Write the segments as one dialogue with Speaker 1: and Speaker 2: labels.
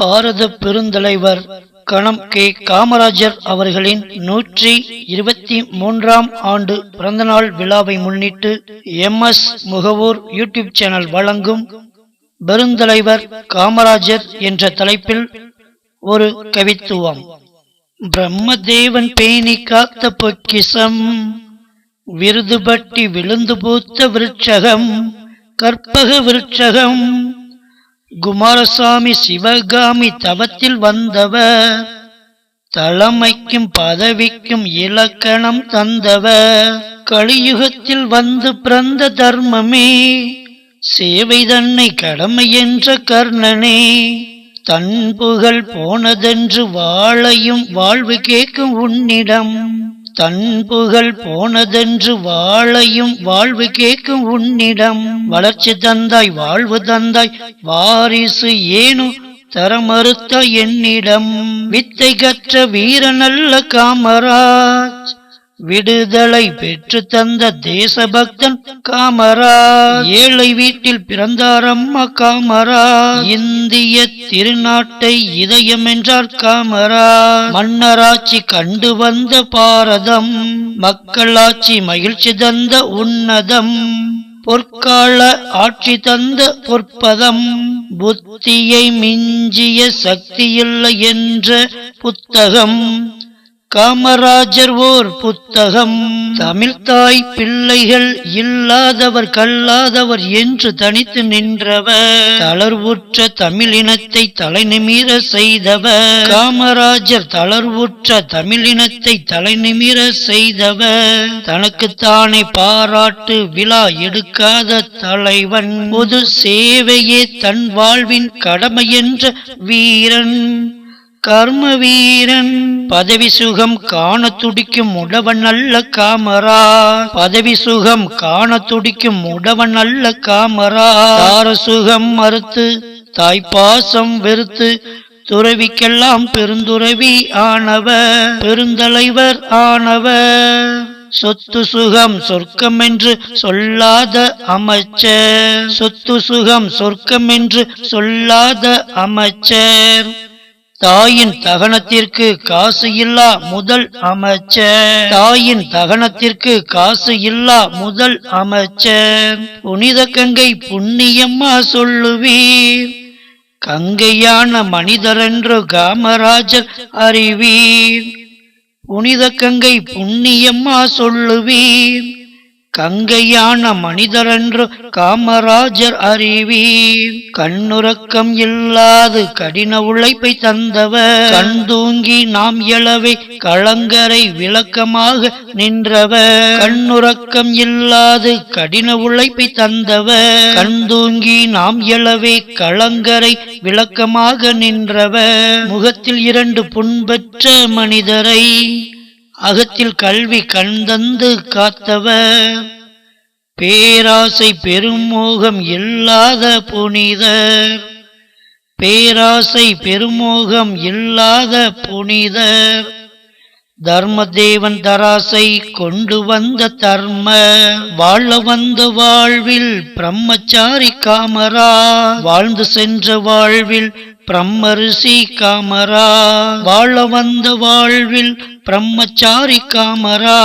Speaker 1: பாரத பெருந்தலைவர் கணம் கே. காமராஜர் அவர்களின் நூற்றி இருபத்தி மூன்றாம் ஆண்டு பிறந்தநாள் விழாவை முன்னிட்டு M. S. Mugavoor YouTube channel வழங்கும் பெருந்தலைவர் காமராஜர் என்ற தலைப்பில் ஒரு கவித்துவம். பிரம்மதேவன் பேணி காத்த பொக்கிசம் விருதுபட்டி விழுந்து பூத்த விருட்சகம் கற்பக விருட்சகம் குமாரசாமி சிவகாமி தவத்தில் வந்தவர். தலைமைக்கும் பதவிக்கும் இலக்கணம் தந்தவர். கலியுகத்தில் வந்து பிறந்த தர்மமே. சேவை தன்னை கடமை என்ற கர்ணனே. தன் புகழ் போனதென்று வாழையும் வாழ்வு கேட்கும் உன்னிடம். தன் புகழ் போனதென்று வாழையும் வாழ்வு கேட்கும் உன்னிடம். வளர்ச்சி தந்தாய் வாழ்வு தந்தாய் வாரிசு ஏனோ தர மறுத்த என்னிடம். வித்தை கற்ற வீரனல்ல காமராஜ். விடுதலை பெற்று தந்த தேசபக்தன் காமரா ஏழை வீட்டில் பிறந்தாரம்மா காமரா இந்திய திருநாட்டை இதயம் என்றார் காமரா மன்னராட்சி கண்டு வந்த பாரதம் மக்களாட்சி மகிழ்ச்சி தந்த உன்னதம். பொற்கால ஆட்சி தந்த பொற்பதம் புத்தியை மிஞ்சிய சக்தியில்லை என்ற புத்தகம். காமராஜர் ஓர் புத்தகம். தமிழ்தாய் பிள்ளைகள் இல்லாதவர் கல்லாதவர் என்று தனித்து நின்றவர். தளர்வுற்ற தமிழினத்தை தலைநிமிர செய்தவர். காமராஜர் தளர்வுற்ற தமிழினத்தை தலைநிமிர செய்தவர். தனக்குத்தானே பாராட்டு விழா எடுக்காத தலைவன். பொது சேவையே தன் வாழ்வின் கடமை என்ற வீரன். கர்ம வீரன் பதவி சுகம் காண துடிக்கும் உடவன் அல்ல காமரா. பதவி சுகம் காண துடிக்கும் உடவன் அல்ல காமரா. தார சுகம் மறுத்து தாய்ப்பாசம் வெறுத்து துறவிக்கெல்லாம் பெருந்துறவி ஆனவர். பெருந்தலைவர் ஆனவர். சொத்து சுகம் சொர்க்கம் என்று சொல்லாத அமைச்சர். சொத்து சுகம் சொர்க்கம் என்று சொல்லாத அமைச்சர். தாயின் தகனத்திற்கு காசு இல்லா முதல் அமைச்சர் தாயின் தகனத்திற்கு காசு இல்லா முதல் அமைச்சர் புனித கங்கை புண்ணியம்மா சொல்லுவீர். கங்கையான மனிதரென்று காமராஜர் அறிவீர். புனித கங்கை புண்ணியம்மா சொல்லுவீர். கங்கையான மனிதரென்று காமராஜர் அறிவி கண்ணுறக்கம் இல்லாது கடின உழைப்பை தந்தவர். கண் தூங்கி நாம் எழவே களங்கரை விளக்கமாக நின்றவர். கண்ணுறக்கம் இல்லாது கடின உழைப்பை தந்தவர். கண் தூங்கி நாம் எழவே களங்கரை விளக்கமாக நின்றவர். முகத்தில் இரண்டு புண்பெற்ற மனிதரை அகத்தில் கல்வி கண்தந்து காத்தவர். பேராசை பெருமோகம் இல்லாத புனிதர். பேராசை பெருமோகம் இல்லாத புனிதர். தர்மதேவன் தராசை கொண்டு வந்த தர்ம. வாழ வந்த வாழ்வில் பிரம்மச்சாரி காமரா. வாழ்ந்து சென்ற வாழ்வில் பிரம்மரிசி காமரா. வாழ வந்த வாழ்வில் பிரம்மச்சாரி காமரா.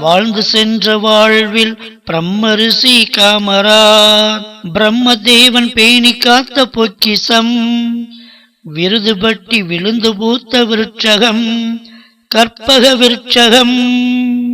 Speaker 1: வாழ்ந்து சென்ற வாழ்வில் பிரம்மரிசி காமரா. பிரம்மதேவன் பேணி காத்த பொக்கிசம் விருதுபட்டி விழுந்து பூத்த விருட்சகம். கற்பக விருட்சகம்.